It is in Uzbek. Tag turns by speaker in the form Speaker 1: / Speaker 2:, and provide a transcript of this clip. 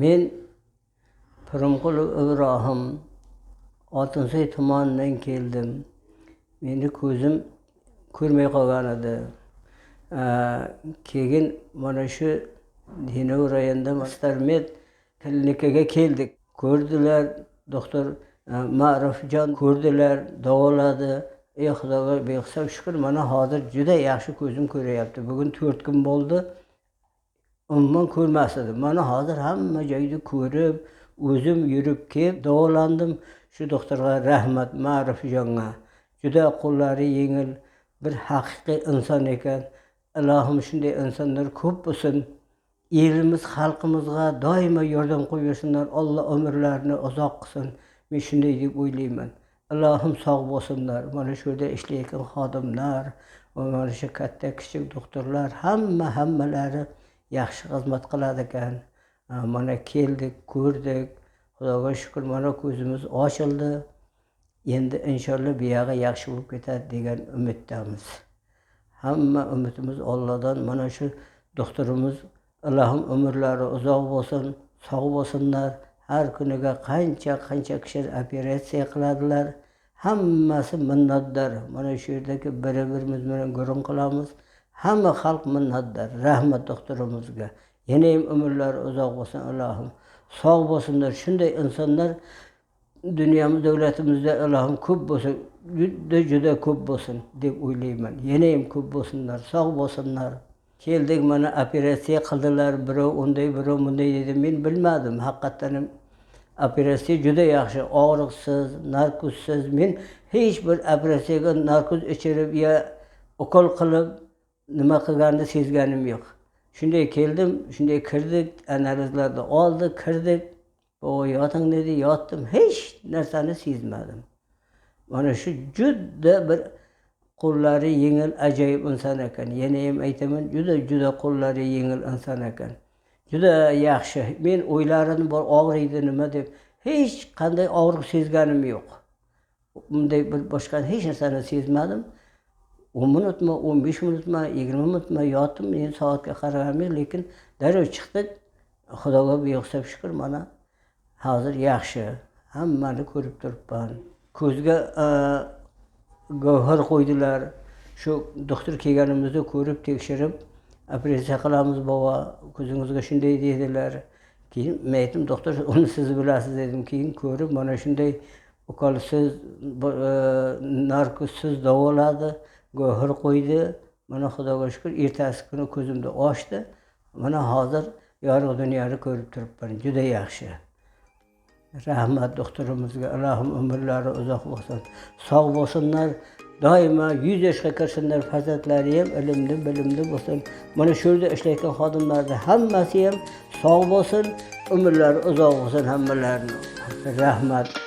Speaker 1: men pirimqulov ibrohim oltinsoy tumanidan keldim. Meni ko'zim ko'rmay qolgan edi. Keyin mana shu denov rayonida starmed klinikaga keldik. Ko'rdilar doktor ma'rufjon ko'rdilar davoladi ey xudoga behisob shukur mana hozir juda yaxshi ko'zim ko'ryapti. Bugun to'rt kun bo'ldi. Umuman ko'rmas edim mana hozir hamma joyda ko'rib o'zim yurib kelib davolandim shu doktorga rahmat ma'rufjonga juda qo'llari yengil bir haqiqiy inson ekan. Ilohim shunday insonlar ko'p bo'lsin. Elimiz xalqimizga doimo yordam qo'yaversinlar alloh umrlarini uzoq qilsin. Men shunday deb o'ylayman. Ilohim sog' bo'lsinlar. Mana shu yerda ishlayotgan xodimlar va mana shu katta kichik doktorlar hamma hammalari yaxshi xizmat qiladi ekan mana keldik ko'rdik. Xudoga shukur mana ko'zimiz ochildi. Endi inshaalloh buyog'i yaxshi bo'lib ketadi degan umiddamiz. Hamma umidimiz ollohdan mana shu doktorimiz ilohim umrlari uzoq bo'lsin sog' bo'lsinlar. Har kuniga qancha qancha kishilar operatsiya qiladilar. Hammasi minnatdor. Mana shu yerdagi bir birimiz bilan gurung qilamiz. Hamma xalq minnatdor rahmat doktorimizga. Yanayam umrlari uzoq bo'lsin ilohim sog' bo'lsinlar. Shunday insonlar dunyomiz davlatimizda ilohim ko'p bo'lsin juda juda ko'p bo'lsin deb o'ylayman. Yanayam ko'p bo'lsinlar sog' bo'lsinlar. Keldik mana operatsiya qildilar birov unday birov bunday dedi. Men bilmadim haqiqatdan ham operatsiya juda yaxshi og'riqsiz narkozsiz. Men hech bir operatsiyaga narkoz ichirib yo ukol qilib nima qilganini sezganim yo'q. Shunday keldim shunday kirdik analizlarni oldi kirdik. Bova yoting dedi yotdim. Hech narsani sezmadim. Mana shu juda bir qo'llari yengil ajoyib inson ekan. Yana ham aytaman juda juda qo'llari yengil inson ekan. Juda yaxshi. Men o'ylarim bor og'riydi nima deb. Hech qanday og'riq sezganim yo'q. Bunday bir boshqa hech narsani sezmadim. O'n minutmi o'n besh minutmi yigirma minutmi yotdim men soatga qaramayman lekin darrov chiqdi. Xudoga behisob shukur mana hozir yaxshi. Hammani ko'rib turibman. Ko'zga e, gavhar qo'ydilar. Shu doktor kelganimizda ko'rib tekshirib operatsiya qilamiz bova ko'zingizga shunday dedilar. Keyin men aytdim doktor uni siz bilasiz dedim. Keyin ko'rib mana shunday ukolsiz e, narkozsiz davoladi gavhar qo'ydi. Mana xudoga shukur ertasi kuni ko'zimni ochdi mana hozir yorug' dunyoni ko'rib turibman. Juda yaxshi. Rahmat doktorimizga allohim umrlari uzoq bo'lsin. Sog' bo'lsinlar. Doimo yuz yoshga kirsinlar farzandlari ham ilmli bilimli bo'lsin. Mana shu yerda ishlayotgan xodimlarni hammasi ham sog' bo'lsin. Umrlari uzoq bo'lsin hammalarini rahmat.